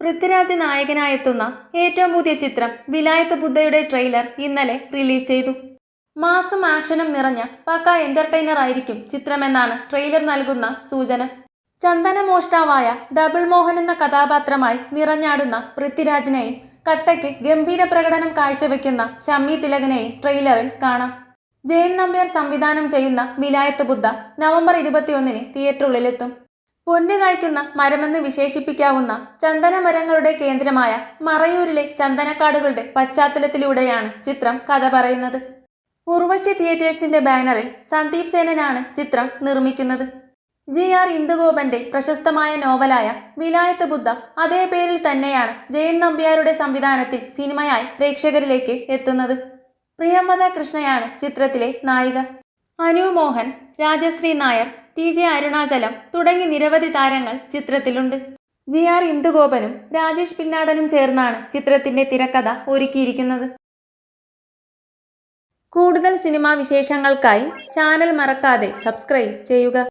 പൃഥ്വിരാജ് നായകനായെത്തുന്ന ഏറ്റവും പുതിയ ചിത്രം വിലായത്ത് ബുദ്ധയുടെ ട്രെയിലർ ഇന്നലെ റിലീസ് ചെയ്തു. മാസം ആക്ഷനും നിറഞ്ഞ പക്ക എന്റർടൈനർ ആയിരിക്കും ചിത്രമെന്നാണ് ട്രെയിലർ നൽകുന്ന സൂചന. ചന്ദന മോഷ്ടാവായ ഡബിൾ മോഹൻ എന്ന കഥാപാത്രമായി നിറഞ്ഞാടുന്ന പൃഥ്വിരാജിനെയും കട്ടയ്ക്ക് ഗംഭീര പ്രകടനം കാഴ്ചവെക്കുന്ന ഷമ്മി തിലകനെയും ട്രെയിലറിൽ കാണാം. ജയൻ നമ്പ്യാർ സംവിധാനം ചെയ്യുന്ന വിലായത്ത് ബുദ്ധ നവംബർ ഇരുപത്തിയൊന്നിന് തിയേറ്ററുകളിലെത്തും പൊന്നു കായ്ക്കുന്ന മരമെന്ന് വിശേഷിപ്പിക്കാവുന്ന ചന്ദനമരങ്ങളുടെ കേന്ദ്രമായ മറയൂരിലെ ചന്ദനക്കാടുകളുടെ പശ്ചാത്തലത്തിലൂടെയാണ് ചിത്രം കഥ പറയുന്നത്. ഉർവശി തിയേറ്റേഴ്സിന്റെ ബാനറിൽ സന്ദീപ് സേനനാണ് ചിത്രം നിർമ്മിക്കുന്നത്. ജി ആർ ഇന്ദുഗോപന്റെ പ്രശസ്തമായ നോവലായ വിലായത്ത് ബുദ്ധ അതേ പേരിൽ തന്നെയാണ് ജയൻ നമ്പ്യാരുടെ സംവിധാനത്തിൽ സിനിമയായി പ്രേക്ഷകരിലേക്ക് എത്തുന്നത്. പ്രിയമത കൃഷ്ണയാണ് ചിത്രത്തിലെ നായിക. അനു മോഹൻ രാജശ്രീ നായർ ടി ജെ അരുണാചലം തുടങ്ങി നിരവധി താരങ്ങൾ ചിത്രത്തിലുണ്ട്. ജി ആർ ഇന്ദുഗോപനും രാജേഷ് പിന്നാടനും ചേർന്നാണ് ചിത്രത്തിന്റെ തിരക്കഥ ഒരുക്കിയിരിക്കുന്നത്. കൂടുതൽ സിനിമാ വിശേഷങ്ങൾക്കായി ചാനൽ മറക്കാതെ സബ്സ്ക്രൈബ് ചെയ്യുക.